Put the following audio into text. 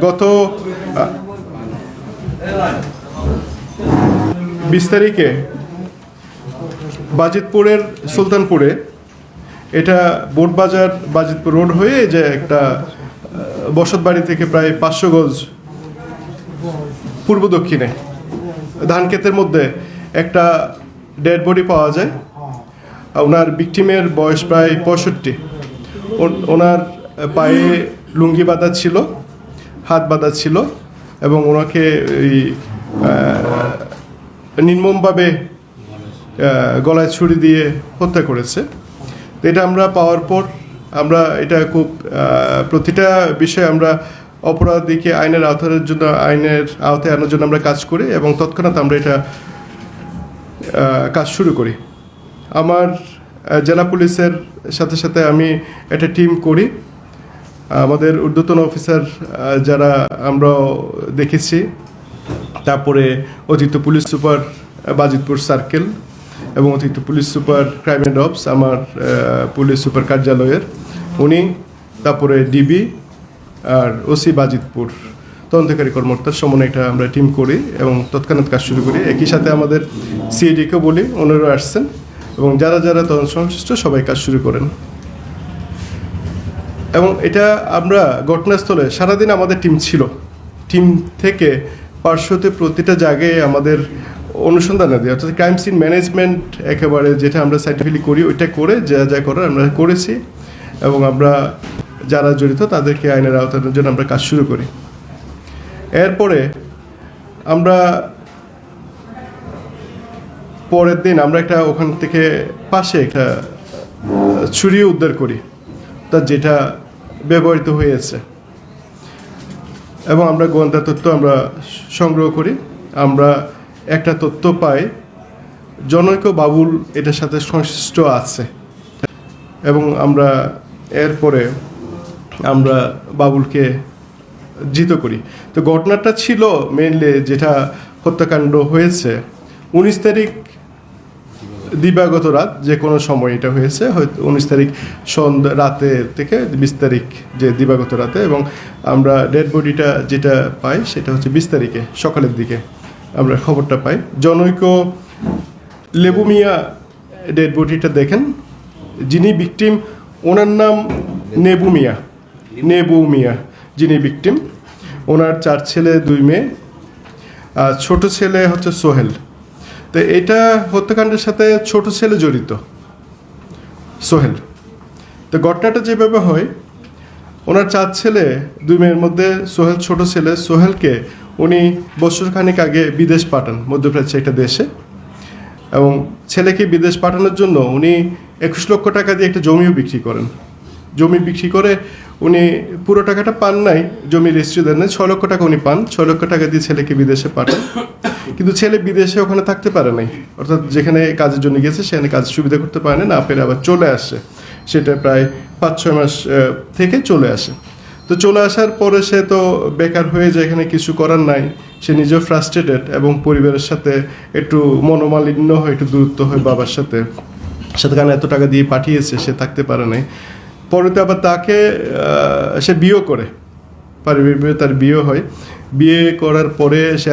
গত বিশ তারিখে বাজিতপুরের সুলতানপুরে এটা বোটবাজার বাজিতপুর রোড হয়ে যে একটা বসত বাড়ি থেকে প্রায় পাঁচশো গজ পূর্ব দক্ষিণে ধান ক্ষেতের মধ্যে একটা ডেড বডি পাওয়া যায়। ওনার ভিকটিমের বয়স প্রায় পঁয়ষট্টি। ওন- ওনার পায়ে লুঙ্গি বাঁধা ছিল। হাত বাঁধা ছিল এবং ওনাকে এই নির্মমভাবে গলায় ছুরি দিয়ে হত্যা করেছে। তো এটা আমরা পাওয়ার পর আমরা এটা খুব প্রতিটা বিষয়ে আমরা অপরাধীকে আইনের আওতার জন্য, আইনের আওতায় আনার জন্য আমরা কাজ করি এবং তৎক্ষণাৎ আমরা এটা কাজ শুরু করি। আমার জেলা পুলিশের সাথে সাথে আমি একটা টিম করি। আমাদের ঊর্ধ্বতন অফিসার যারা আমরা দেখেছি, তারপরে অতিরিক্ত পুলিশ সুপার বাজিতপুর সার্কেল এবং অতিরিক্ত police super crime and ops আমার পুলিশ সুপার কার্যালয়ের। উনি, তারপরে ডিবি আর ওসি বাজিতপুর। তদন্তকারী কর্মকর্তার সমন্বয়ে এটা আমরা টিম করি এবং তৎক্ষণাৎ কাজ শুরু করি। একই সাথে আমাদের সিএডিকে বলি, ওনারাও আসছেন এবং যারা যারা তদন্ত সংশ্লিষ্ট সবাই কাজ শুরু করেন। এবং এটা আমরা ঘটনাস্থলে সারাদিন আমাদের টিম ছিল। টিম থেকে পার্শ্বতে প্রতিটা জায়গায় আমাদের অনুসন্ধানে দিই অর্থাৎ ক্রাইম সিন ম্যানেজমেন্ট একেবারে যেটা আমরা সাইন্টিফিকলি করি, ওইটা করে যা যা করার আমরা করেছি এবং আমরা যারা জড়িত তাদেরকে আইনের আওতানোর জন্য আমরা কাজ শুরু করি। এরপরে আমরা পরের দিন আমরা একটা ওখান থেকে পাশে একটা ছুরি উদ্ধার করি। তা যেটা ব্যবহৃত হয়েছে। এবং আমরা গোয়েন্দা তথ্য আমরা সংগ্রহ করি। আমরা একটা তথ্য পাই, জনৈক বাবুল এটার সাথে সংশ্লিষ্ট আছে। এবং আমরা এরপরে আমরা বাবুলকে জিত করি। তো ঘটনাটা ছিল মেনলি যেটা হত্যাকাণ্ড হয়েছে। উনিশ তারিখ দিবাগত রাত যে কোনো সময় এটা হয়েছে, হয়তো উনিশ তারিখ সন্ধ্যা রাতে থেকে বিশ তারিখ যে দিবাগত রাতে এবং আমরা ডেড বডিটা যেটা পাই সেটা হচ্ছে বিশ তারিখে, সকালের দিকে আমরা খবরটা পাই। জনৈক লেবুমিয়া ডেড বডিটা দেখেন, যিনি ভিকটিম ওনার নাম নেবু মিয়া নেবু মিয়া যিনি ভিকটিম ওনার চার ছেলে, দুই মেয়ে, আর ছোট ছেলে হচ্ছে সোহেল। তো এটা হত্যাকাণ্ডের সাথে ছোট ছেলে জড়িত, সোহেল। তো ঘটনাটা যেভাবে হয়, ওনার চার ছেলে, দুই মেয়ের মধ্যে সোহেল ছোট ছেলে, সোহেলকে উনি বছর খানিক আগে বিদেশ পাঠান, মধ্যপ্রাচ্যে একটা দেশে। এবং ছেলেকে বিদেশ পাঠানোর জন্য উনি একুশ লক্ষ টাকা দিয়ে একটা জমিও বিক্রি করেন। জমি বিক্রি করে উনি পুরো টাকাটা পান নাই জমি রেজিস্ট্রি দেন নাই ছয় লক্ষ টাকা উনি পান ছয় লক্ষ টাকা দিয়ে ছেলেকে বিদেশে পাঠান। কিন্তু ছেলে বিদেশে ওখানে থাকতে পারে নাই। অর্থাৎ যেখানে কাজের জন্য গেছে সেখানে কাজ সুবিধা করতে পারে না পেরে আবার চলে আসে। সেটা প্রায় পাঁচ ছয় মাস থেকে চলে আসে। তো চলে আসার পরে সে তো বেকার হয়ে যায়, এখানে কিছু করার নাই। সে নিজেও ফ্রাস্ট্রেটেড এবং পরিবারের সাথে একটু মনোমালিন্য হয়, একটু দূরত্ব হয় বাবার সাথে। সাথে কারণে এত টাকা দিয়ে পাঠিয়েছে, সে থাকতে পারে নাই। পরেতে আবার তাকে সে বিয়ে করে। পারিবারিকভাবে তার বিয়ে হয়। বিয়ে করার পরে সে